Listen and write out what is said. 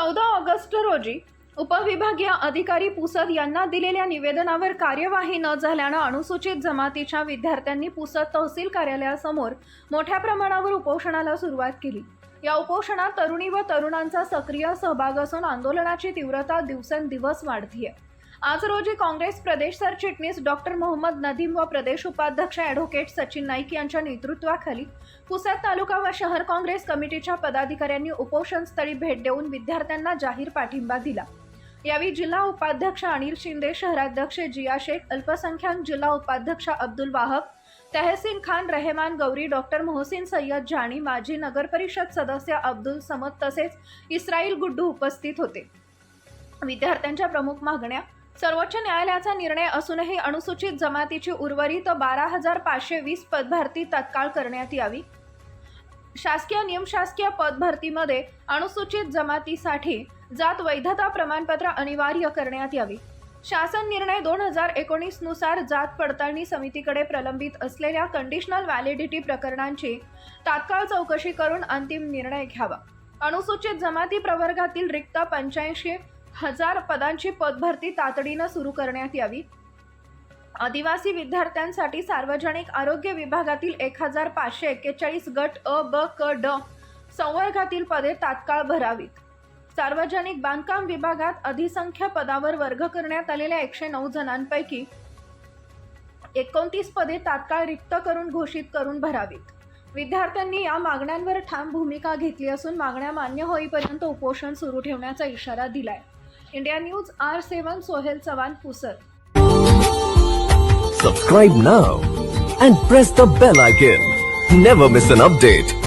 चौदा ऑगस्ट रोजी उपविभागीय अधिकारी पुसद यांना दिलेल्या निवेदनावर कार्यवाही न झाल्यानं अनुसूचित जमातीच्या विद्यार्थ्यांनी पुसद तहसील कार्यालयासमोर मोठ्या प्रमाणावर उपोषणाला सुरुवात केली. या उपोषणात तरुणी व तरुणांचा सक्रिय सहभाग असून आंदोलनाची तीव्रता दिवसेंदिवस वाढतीये. आज रोजी काँग्रेस प्रदेश सरचिटणीस डॉक्टर मोहम्मद नदीम व प्रदेश उपाध्यक्ष ॲडव्होकेट सचिन नाईक यांच्या नेतृत्वाखाली पुसद तालुका व शहर काँग्रेस कमिटीच्या पदाधिकाऱ्यांनी उपोषणस्थळी भेट देऊन विद्यार्थ्यांना जाहीर पाठिंबा दिला. यावेळी जिल्हा उपाध्यक्ष अनिल शिंदे शहराध्यक्ष जिया शेख अल्पसंख्याक जिल्हा उपाध्यक्ष अब्दुल वाहब तहसीन खान रहेमान गौरी डॉक्टर मोहसिन सय्यद जाणी माजी नगरपरिषद सदस्य अब्दुल समद तसेच इस्राईल गुड्डू उपस्थित होते. विद्यार्थ्यांच्या प्रमुख मागण्या सर्वोच्च न्यायालयाचा निर्णय असूनही अनुसूचित जमातीची उर्वरित बारा हजार पाचशे वीस पदभरती तत्काळ करण्यात यावी. शासकीय नियमशासकीय पदभरतीमध्ये अनुसूचित जमातीसाठी जात वैधता प्रमाणपत्र अनिवार्य करण्यात यावी. शासन निर्णय दोन हजार एकोणीसनुसार जात पडताळणी समितीकडे प्रलंबित असलेल्या कंडिशनल व्हॅलिडिटी प्रकरणांची तात्काळ चौकशी करून अंतिम निर्णय घ्यावा. अनुसूचित जमाती प्रवर्गातील रिक्त पंच्याऐंशी हजार पदांची पदभरती तातडीनं सुरू करण्यात यावी. आदिवासी विद्यार्थ्यांसाठी सार्वजनिक आरोग्य विभागातील एक हजार पाचशे एक्केचाळीस गट अ ब क ड संवर्गातील पदे तात्काळ भरावीत. सार्वजनिक बांधकाम विभागात अधिसंख्य पदावर वर्ग करण्यात आलेल्या एकशे नऊ जणांपैकी एकोणतीस पदे तात्काळ रिक्त करून घोषित करून भरावीत. विद्यार्थ्यांनी या मागण्यांवर ठाम भूमिका घेतली असून मागण्या मान्य होईपर्यंत उपोषण सुरू ठेवण्याचा इशारा दिलाय. India News R seven Sohel Chavan Pusad Subscribe now and press the bell icon. Never miss an update.